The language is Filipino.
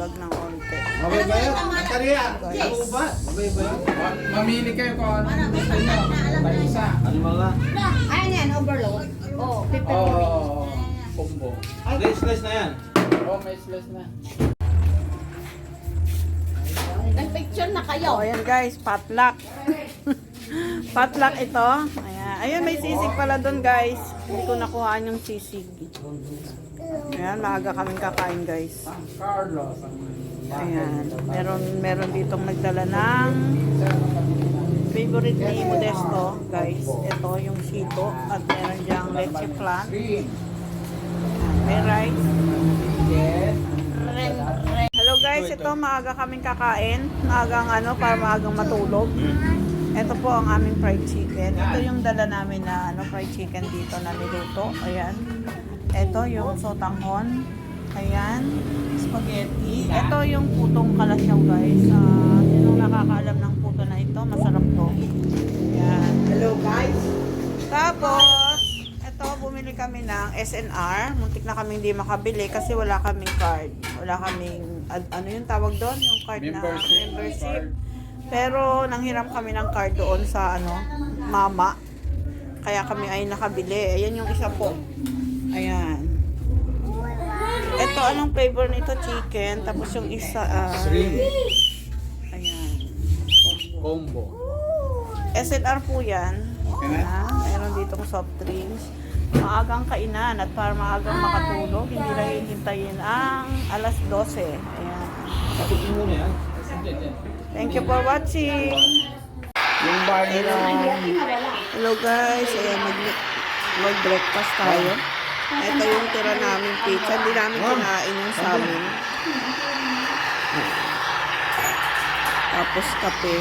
dagdag ng konti. Mabay ba yun? Kariya, ubat. Mabay ba yun? Mamili kayo kung ano gusto nyo. Isa. Ano mga? Ayun yan, overload. Oh, 50 Oo. Oh, combo. Slice, slice na yan. Oh, may slice na. Nag-picture na Oh, kayo. ayan guys, potluck. potluck ito. Ayan. Ayun, may sisig pala doon guys. Hindi ko nakuhaan yung sisig. Ayan, maaga kaming kakain guys. Ayan. Meron, meron ditong nagdala ng favorite ni Modesto guys. Ito yung sito at meron diyang leche flan. May rice. Hello guys, ito maaga kaming kakain. Maagang ano, para maagang matulog. Ito po ang aming fried chicken. Ito yung dala namin na ano, fried chicken dito na niluto. Ayan. Ito yung sotanghon. Ayan. Spaghetti. Ito yung putong kalasyaw guys. Uh, yun ang nakakaalam ng puto na ito. Masarap to. Ayan. Hello guys. Tapos, ito bumili kami ng SNR. Muntik na kami hindi makabili kasi wala kaming card. Wala kaming, ad- ano yung tawag doon? Yung card na Membership. membership. Pero nanghiram kami ng card doon sa ano, mama. Kaya kami ay nakabili. Ayan yung isa po. Ayan. Ito, anong flavor nito? Chicken. Tapos yung isa, ah, Shrimp. ayan. Combo. SNR po yan. Na? Ayan. Meron ditong soft drinks. Maagang kainan at para maagang makatulog, hindi lang hihintayin ang alas 12. Ayan. Sabihin mo na yan. Thank you for watching. Yung bahay nila. Hello guys, ayan mag mag-breakfast tayo. Ito yung tira namin pizza. Hindi namin kinain yung sa amin. Tapos kape.